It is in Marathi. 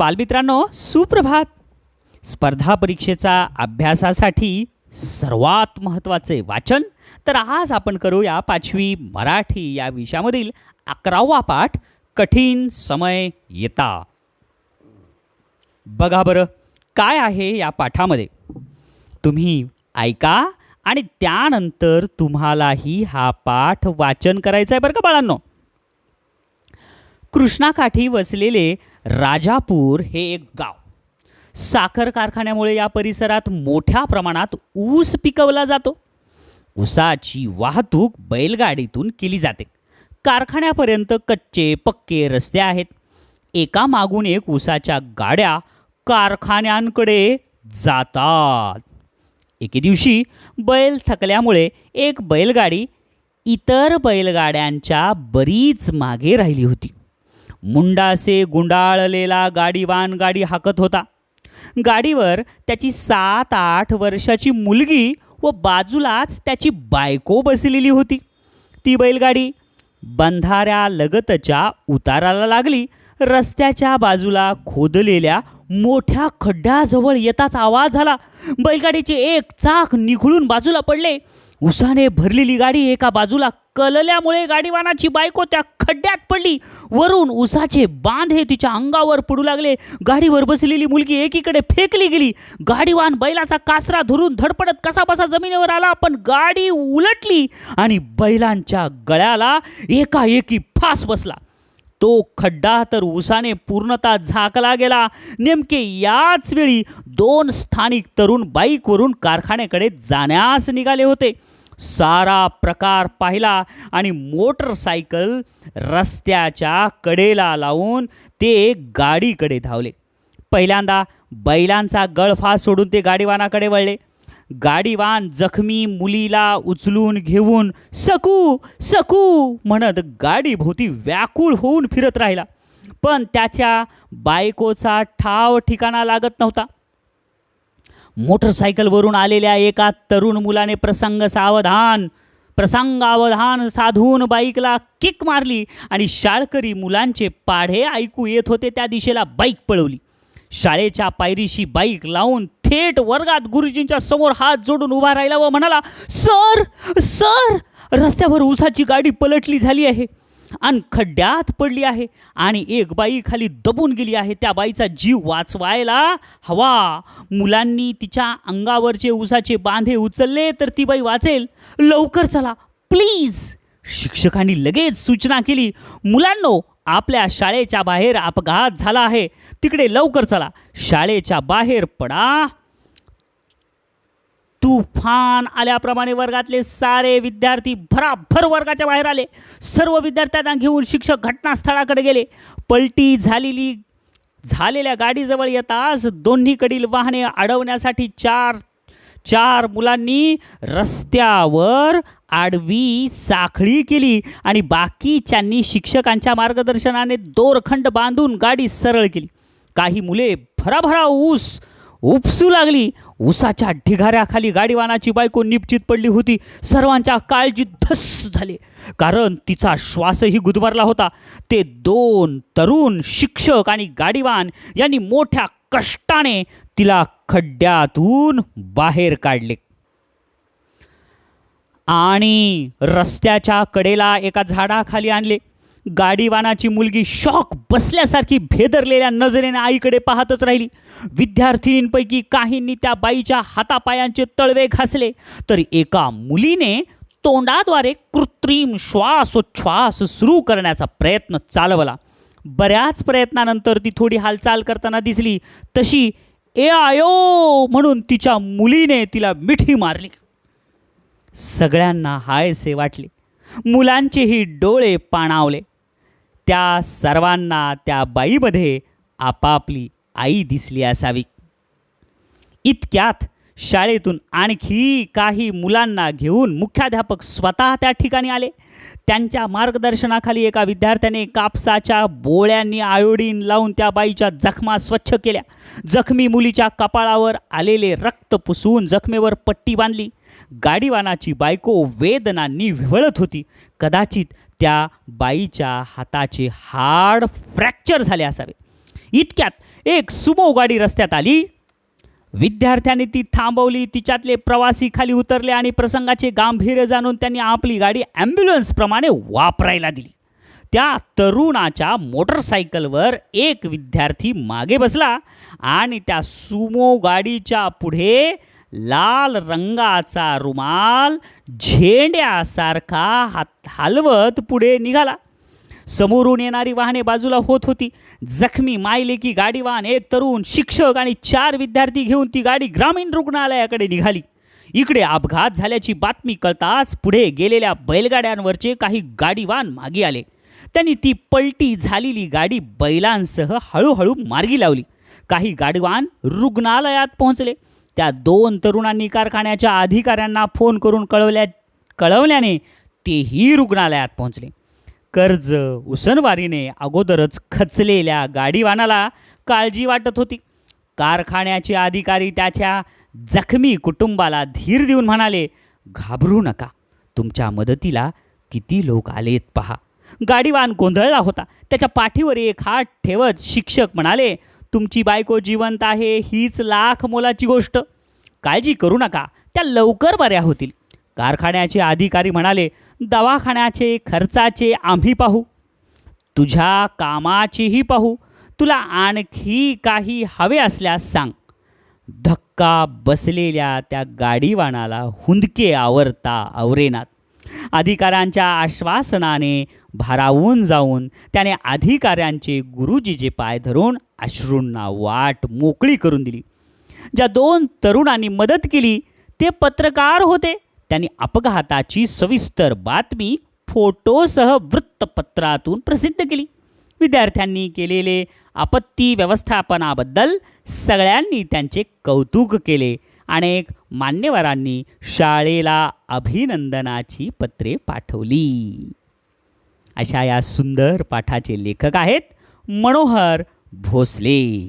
बालमित्रांनो सुप्रभात. स्पर्धा परीक्षेचा अभ्यासासाठी सर्वात महत्त्वाचे वाचन तर आज आपण करूया पाचवी मराठी या विषयामधील अकरावा पाठ कठीण समय येता. बघा बरं काय आहे या पाठामध्ये? तुम्ही ऐका आणि त्यानंतर तुम्हालाही हा पाठ वाचन करायचा आहे बरं का बाळांनो? कृष्णाकाठी वसलेले राजापूर हे एक गाव. साखर कारखान्यामुळे या परिसरात मोठ्या प्रमाणात ऊस पिकवला जातो. ऊसाची वाहतूक बैलगाडीतून केली जाते. कारखान्यापर्यंत कच्चे पक्के रस्ते आहेत. एका मागून एक ऊसाच्या गाड्या कारखान्यांकडे जातात. एके दिवशी बैल थकल्यामुळे एक बैलगाडी इतर बैलगाड्यांच्या बरीच मागे राहिली होती. मुंडासे गुंडाळलेला गाडीवान गाडी हाकत होता. गाडीवर त्याची सात आठ वर्षाची मुलगी व बाजूलाच त्याची बायको बसलेली होती. ती बैलगाडी बंधाऱ्यालगतच्या उताराला लागली. रस्त्याच्या बाजूला खोदलेल्या मोठ्या खड्ड्याजवळ येताच आवाज झाला. बैलगाडीचे एक चाक निघळून बाजूला पडले. उसाने भरलेली गाडी एका बाजूला कलल्यामुळे गाडीवानाची बायको त्या खड्ड्यात पडली. वरून उसाचे बांध हे तिच्या अंगावर पडू लागले. गाडीवर बसलेली मुलगी एकीकडे फेकली गेली. गाडीवान बैलाचा कासरा धरून धडपडत कसाबसा जमिनीवर आला पण गाडी उलटली आणि बैलांच्या गळ्याला एकाएकी फास बसला. तो खड्डा तर उसाने पूर्णतः झाकला गेला. नेमके याच वेळी दोन स्थानिक तरुण बाईकवरून कारखान्याकडे जाण्यास निघाले होते. सारा प्रकार पाहिला आणि मोटरसायकल रस्त्याच्या कडेला लावून ते गाडीकडे धावले. पहिल्यांदा बैलांचा गळफास सोडून ते गाडीवानाकडे वळले. गाडीवान जखमी मुलीला उचलून घेऊन सकू सकू म्हणत गाडीभोवती व्याकुळ होऊन फिरत राहिला. पण त्याच्या बायकोचा ठाव ठिकाणा लागत नव्हता. मोटरसायकलवरून आलेल्या एका तरुण मुलाने प्रसंग सावधान प्रसंगावधान साधून बाईकला किक मारली आणि शाळकरी मुलांचे पाढे ऐकू येत होते त्या दिशेला बाईक पळवली. शाळेच्या पायरीशी बाईक लावून थेट वर्गात गुरुजींच्या समोर हात जोडून उभा राहिला व म्हणाला सर सर रस्त्यावर उसाची गाडी पलटली झाली आहे. आणि खड्ड्यात पडली आहे आणि एक बाई खाली दबून गेली आहे. त्या बाईचा जीव वाचवायला हवा. मुलांनी तिच्या अंगावरचे उसाचे बांधे उचलले तर ती बाई वाचेल. लवकर चला प्लीज. शिक्षकांनी लगेच सूचना केली मुलांनो आपल्या शाळेच्या बाहेर अपघात झाला आहे. तिकडे लवकर चला. शाळेच्या बाहेर पडा. तुफान आल्याप्रमाणे वर्गातले सारे विद्यार्थी भराभर वर्गाच्या बाहेर आले. सर्व विद्यार्थ्यांना घेऊन शिक्षक घटनास्थळाकडे गेले. पलटी झालेली झालेल्या गाडीजवळ येताच दोन्हीकडील वाहने अडवण्यासाठी चार चार मुलांनी रस्त्यावर आडवी साखळी केली आणि बाकीच्यांनी शिक्षकांच्या मार्गदर्शनाने दोरखंड बांधून गाडी सरळ केली. काही मुले भराभरा ऊस उपसू लागली. उसाच्या ढिगाऱ्याखाली गाडीवानाची बायको निपचित पडली होती. सर्वांच्या काळजी धस झाले. कारण तिचा श्वासही गुदमरला होता. ते दोन तरुण शिक्षक आणि गाडीवान यांनी मोठ्या कष्टाने तिला खड्ड्यातून बाहेर काढले. आणि रस्त्याच्या कडेला एका झाडाखाली आणले. गाडीवानाची मुलगी शॉक बसल्यासारखी भेदरलेल्या नजरेने आईकडे पाहतच राहिली. विद्यार्थिनींपैकी काहींनी त्या बाईच्या हातापायांचे तळवे घासले. तर एका मुलीने तोंडाद्वारे कृत्रिम श्वासोच्छ्वास सुरू करण्याचा प्रयत्न चालवला. बऱ्याच प्रयत्नानंतर ती थोडी हालचाल करताना दिसली. तशी ए आयो! म्हणून तिच्या मुलीने तिला मिठी मारली. सगळ्यांना हायसे वाटले. मुलांचेही डोळे पाणावले. त्या सर्वांना त्या बाईमध्ये आपापली आई दिसली असावी. इतक्यात शाळेतून आणखी काही मुलांना घेऊन मुख्याध्यापक स्वतः त्या ठिकाणी आले. त्यांच्या मार्गदर्शनाखाली एका विद्यार्थ्याने कापसाच्या बोळ्यांनी आयोडीन लावून त्या बाईच्या जखमा स्वच्छ केल्या. जखमी मुलीच्या कपाळावर आलेले रक्त पुसून जखमेवर पट्टी बांधली. गाडीवानाची बायको वेदनांनी विवळत होती. कदाचित त्या बाईच्या हाताचे हाड फ्रॅक्चर झाले असावे. इतक्यात एक सुमो गाडी रस्त्यात आली. विद्यार्थ्यांनी ती थांबवली तिच्यातले प्रवासी खाली उतरले आणि प्रसंगाचे गांभीर्य जाणून त्यांनी आपली गाडी ॲम्ब्युलन्सप्रमाणे वापरायला दिली. त्या तरुणाच्या मोटरसायकलवर एक विद्यार्थी मागे बसला आणि त्या सुमो गाडीच्या पुढे लाल रंगाचा रुमाल झेंड्यासारखा हात हलवत पुढे निघाला. समोरून येणारी वाहने बाजूला होत होती. जखमी मायलेकी गाडीवान एक तरुण शिक्षक आणि चार विद्यार्थी घेऊन ती गाडी ग्रामीण रुग्णालयाकडे निघाली. इकडे अपघात झाल्याची बातमी कळताच पुढे गेलेल्या बैलगाड्यांवरचे काही गाडीवान मागे आले. त्यांनी ती पलटी झालेली गाडी बैलांसह हळूहळू मार्गी लावली. काही गाडीवान रुग्णालयात पोहोचले. त्या दोन तरुणांनी कारखान्याच्या अधिकाऱ्यांना फोन करून कळवल्या कळवल्याने तेही रुग्णालयात पोहोचले. कर्ज उसनवारीने अगोदरच खचलेल्या गाडीवानाला काळजी वाटत होती. कारखान्याचे अधिकारी त्याच्या जखमी कुटुंबाला धीर देऊन म्हणाले घाबरू नका. तुमच्या मदतीला किती लोक आलेत पहा. गाडीवान गोंधळला होता. त्याच्या पाठीवर एक हात ठेवत शिक्षक म्हणाले तुमची बायको जिवंत आहे हीच लाख मोलाची गोष्ट. काळजी करू नका. त्या लवकर बऱ्या होतील. कारखान्याचे अधिकारी म्हणाले दवाखान्याचे खर्चाचे आम्ही पाहू. तुझ्या कामाचेही पाहू. तुला आणखी काही हवे असल्यास सांग. धक्का बसलेल्या त्या गाडीवानाला हुंदके आवरता आवरेनात. अधिकाऱ्यांच्या आश्वासनाने भारावून जाऊन त्याने अधिकाऱ्यांचे गुरुजीचे पाय धरून अश्रूंना वाट मोकळी करून दिली. ज्या दोन तरुणांनी मदत केली ते पत्रकार होते. त्यांनी अपघाताची सविस्तर बातमी फोटोसह वृत्तपत्रातून प्रसिद्ध केली. विद्यार्थ्यांनी केलेले आपत्ती व्यवस्थापनाबद्दल सगळ्यांनी त्यांचे कौतुक केले अनेक मान्यवरांनी शाळेला अभिनंदनाची पत्रे पाठवली. अशा या सुंदर पाठाचे लेखक आहेत मनोहर भोसले.